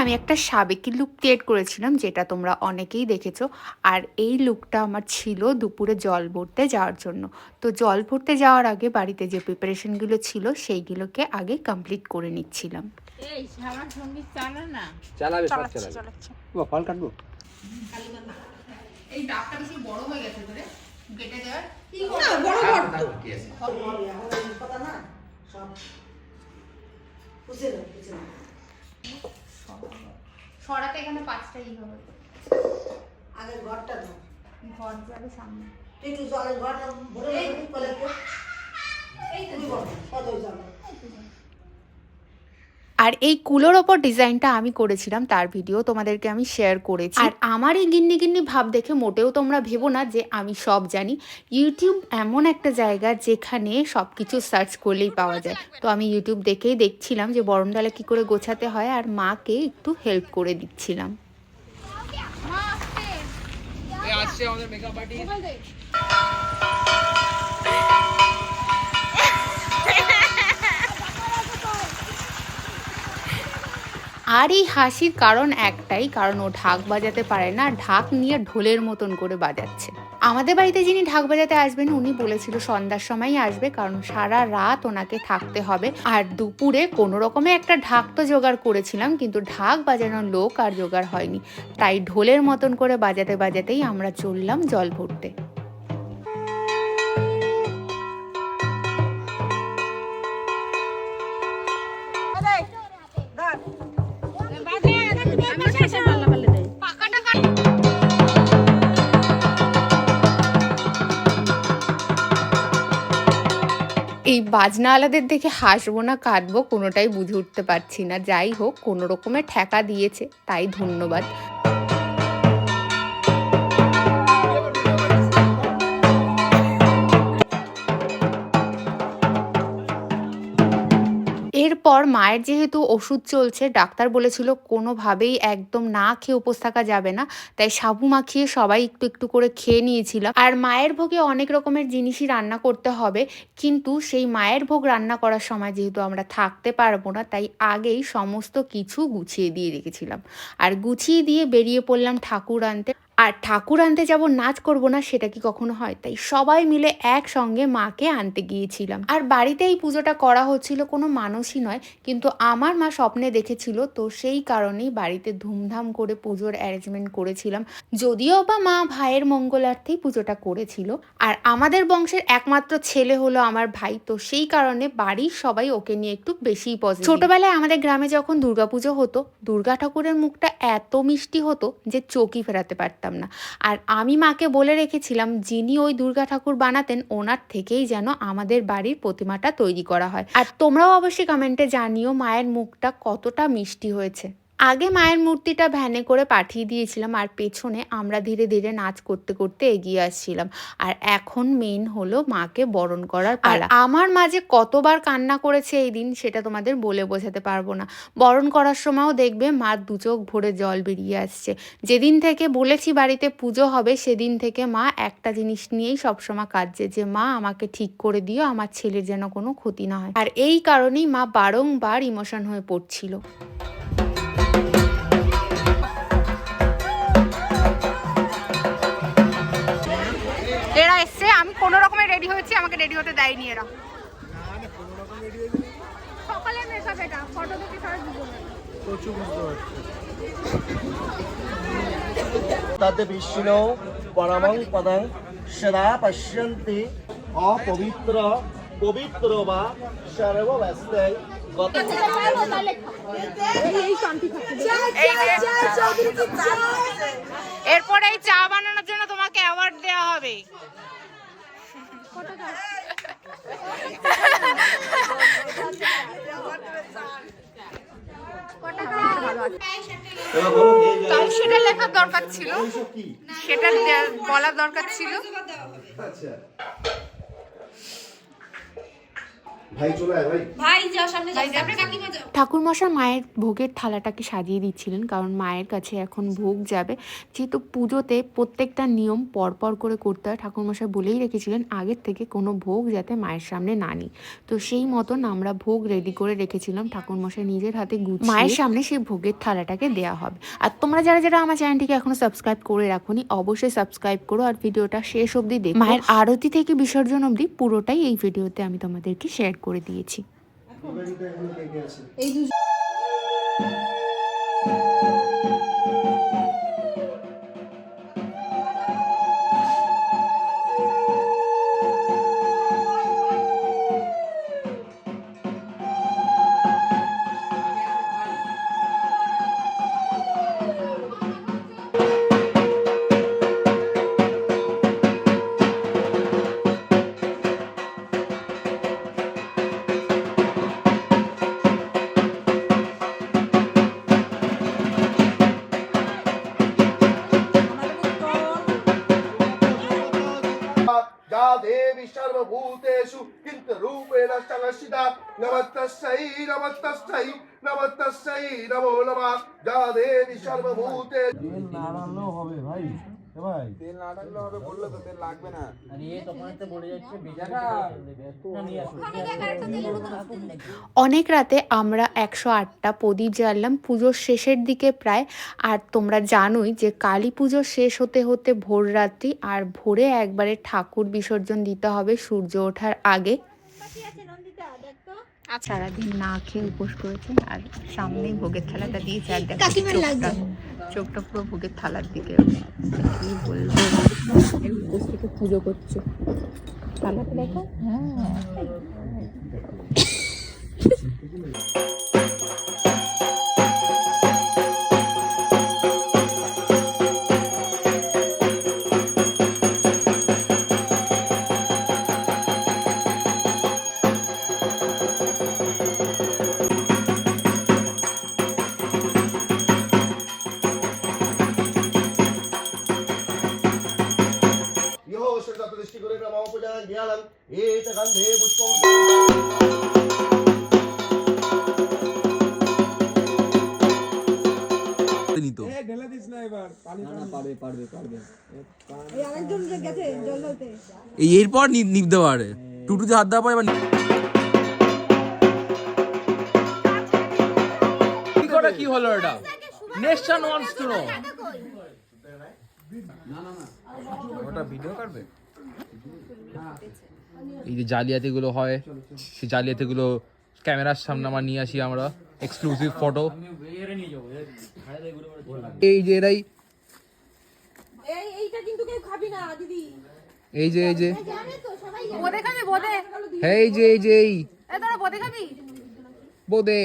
আমি একটা সাবেকি look create করেছিলাম যেটা তোমরা অনেকেই দেখেছ। আর এই লুকটা আমার ছিল দুপুরে জল ভরতে যাওয়ার জন্য। তো জল ভরতে যাওয়ার আগে বাড়িতে যে প্রিপারেশনগুলো ছিল সেইগুলোকে আগে কমপ্লিট করে নিচ্ছিলাম। এই আমার সংগীত চালা না। চালাবে সব চালাবে। বাবা, ফল কাটবো? এই ডাবটা বেশি বড় হয়ে গেছে ধরে কেটে দেওয়ার। সরাতে এখানে পাঁচটা ই হবে। আগে ঘরটা দাও ঘর যাবে সামনে। তুই একটু জলের ঘরটা ভরে এই কলেতে তুই বল কত জল আর এই কুলোর ওপর ডিজাইনটা আমি করেছিলাম তার ভিডিও তোমাদেরকে আমি শেয়ার করেছি। আর আমার এই গিন্নি গিন্নি ভাব দেখে মোটেও তোমরা ভেবো না যে আমি সব জানি। ইউটিউব এমন একটা জায়গা যেখানে সব কিছু সার্চ করলেই পাওয়া যায়। তো আমি ইউটিউব দেখেই দেখছিলাম যে বরণডালা কী করে গোছাতে হয় আর মাকে একটু হেল্প করে দিচ্ছিলাম। আসছে আমাদের মেকআপ আর্টিস্ট আর এই হাসির কারণ একটাই, কারণ ও ঢাক বাজাতে পারে না, ঢাক নিয়ে ঢোলের মতন করে বাজাচ্ছে। আমাদের বাড়িতে যিনি ঢাক বাজাতে আসবেন, উনি বলেছিল সন্ধ্যার সময়ই আসবে, কারণ সারা রাত ওনাকে থাকতে হবে। আর দুপুরে কোনো রকমে একটা ঢাক তো জোগাড় করেছিলাম, কিন্তু ঢাক বাজানোর লোক আর জোগাড় হয়নি। তাই ঢোলের মতন করে বাজাতে বাজাতেই আমরা চললাম জল ভরতে। এই বাজনা আলাদের দেখে হাসবো না, কাঁদবো, কোনোটাই বুঝে উঠতে পারছি না। যাই হোক, কোনো রকমের ঠেকা দিয়েছে, তাই ধন্যবাদ। এরপর মায়ের যেহেতু ওষুধ চলছে, ডাক্তার বলেছিল কোনোভাবেই একদম না খেয়ে উপোস থাকা যাবে না। তাই সাবু মাখিয়ে সবাই একটু একটু করে খেয়ে নিয়েছিলাম আর মায়ের ভোগে অনেক রকমের জিনিসই রান্না করতে হবে। কিন্তু সেই মায়ের ভোগ রান্না করার সময় যেহেতু আমরা থাকতে পারব না, তাই আগেই সমস্ত কিছু গুছিয়ে দিয়ে রেখেছিলাম। আর গুছিয়ে দিয়ে বেরিয়ে পড়লাম ঠাকুর আনতে। আর ঠাকুর আনতে যাব, নাচ করব না, সেটা কি কখনো হয়? তাই সবাই মিলে একসঙ্গে মাকে আনতে গিয়েছিলাম। আর বাড়িতে এই পুজোটা করা হচ্ছিল কোনো মানুষই নয়, কিন্তু আমার মা স্বপ্নে দেখেছিল, তো সেই কারণেই বাড়িতে ধুমধাম করে পুজোর অ্যারেঞ্জমেন্ট করেছিলাম। যদিও বা মা ভাইয়ের মঙ্গলার্থেই পুজোটা করেছিল, আর আমাদের বংশের একমাত্র ছেলে হলো আমার ভাই, তো সেই কারণে বাড়ির সবাই ওকে নিয়ে একটু বেশিই পজিটিভ ছোটবেলায় আমাদের গ্রামে যখন দুর্গাপুজো হতো, দুর্গা ঠাকুরের মুখটা এত মিষ্টি হতো যে চোখই ফেরাতে পারতাম না। আর আমি মাকে বলে রেখেছিলাম, যিনি ওই দুর্গা ঠাকুর বানাতেন, ওনার থেকেই যেন আমাদের বাড়ির প্রতিমাটা তৈরি করা হয়। আর তোমরাও অবশ্যই কমেন্টে জানিও মায়ের মুখটা কতটা মিষ্টি হয়েছে। আগে মায়ের মূর্তিটা ভ্যানে করে পাঠিয়ে দিয়েছিলাম আর পেছনে আমরা ধীরে ধীরে নাচ করতে করতে এগিয়ে আসছিলাম। আর এখন মেন হলো মাকে বরণ করার পালা। আমার মাঝে কতবার কান্না করেছে এই দিন সেটা তোমাদের বলে বোঝাতে পারব না। বরণ করার সময়ও দেখবে মার দু চোখ ভরে জল বেরিয়ে আসছে। যেদিন থেকে বলেছি বাড়িতে পুজো হবে সেদিন থেকে মা একটা জিনিস নিয়েই সবসময় কাঁদছে যে মা আমাকে ঠিক করে দিও আমার ছেলের যেন কোনো ক্ষতি না হয়। আর এই কারণেই মা বারংবার ইমোশন হয়ে পড়ছিল। কোনো রকমের রেডি হয়েছি আমাকে রেডি হতে দেয়নি এরা। সকালে মেকআপ এটা ফটো দেখে সবাই তদ বিষ্ণু পরমং পদং সদা পশ্যন্তি অপবিত্র পবিত্র বা সর্বব্যস্তে গত। এরপরে এই চা বানানোর জন্য তোমাকে অ্যাওয়ার্ড দেওয়া হবে। তাও সেটা লেখার দরকার ছিল। সেটা বলার দরকার ছিল। ভাই চলে আয় ভাই ভাই যাও সামনে যাও সামনে কাকিমা যাও ঠাকুরমশা মায়ের ভোগের থালাটাকে সাজিয়ে দিচ্ছিলেন? কারণ মায়ের কাছে এখন ভোগ যাবে। যেহেতু পুজোতে প্রত্যেকটা নিয়ম পরপর করে করতে হয় ঠাকুরমশাই বলেই রেখেছিলেন আগের থেকে কোনো ভোগ যাতে মায়ের সামনে না নিই। তো সেই মতন আমরা ভোগ রেডি করে রেখেছিলাম ঠাকুরমশাই নিজের হাতে গুছিয়ে মায়ের সামনে সেই ভোগের থালাটাকে দেওয়া হবে। আর তোমরা যারা যারা আমার চ্যানেলটিকে এখনও সাবস্ক্রাইব করে রাখোনি অবশ্যই সাবস্ক্রাইব করো আর ভিডিওটা শেষ অবধি দেখো। মায়ের আরতি থেকে বিসর্জন অবধি পুরোটাই এই ভিডিওতে আমি তোমাদেরকে শেয়ার করে। দিয়েছি। বাড়িতে নমস্তস্যৈ নমস্তস্যৈ নমস্তস্যৈ নমো নমঃ। যা দেবী সর্বভূতে। তেল না হবে ভাই ভাই। অনেক রাতে আমরা একশো আটটা প্রদীপ জ্বাললাম পুজোর শেষের দিকে প্রায়। আর তোমরা জানোই যে কালী পুজো শেষ হতে হতে ভোর রাত্রি আর ভোরে একবারে ঠাকুর বিসর্জন দিতে হবে সূর্য ওঠার আগে। সারাদিন না খেয়ে উপোস করেছে আর সামনেই ভোগের থালাটা দিয়েছে আর দেখো চোখটা চোখটা পুরো ভোগের থালার দিকে কি বলব? উপোস থেকে পুজো করছ। থালাটা দেখো। হ্যাঁ। ঢেলে দিস না এবার পারবে পারবে পারবে। এই এরপর নিপ দেওয়া টুটুতে হাত দেওয়ার পর এবার কি কি হলো এটা? নেশন ওয়ান্টস টু নো ওটা ভিডিও করবে? এই যে জালিয়াতিগুলো হয় সেই জালিয়াতিগুলো ক্যামেরার সামনে আমার নিয়ে আসি আমরা এক্সক্লুসিভ ফটো এই যে এরাই এই এইটা কিন্তু কেউ খাবি না দিদি। এই যে এই যে। এই যে এই যে এই তোরা বোদে খাবি? বোদে।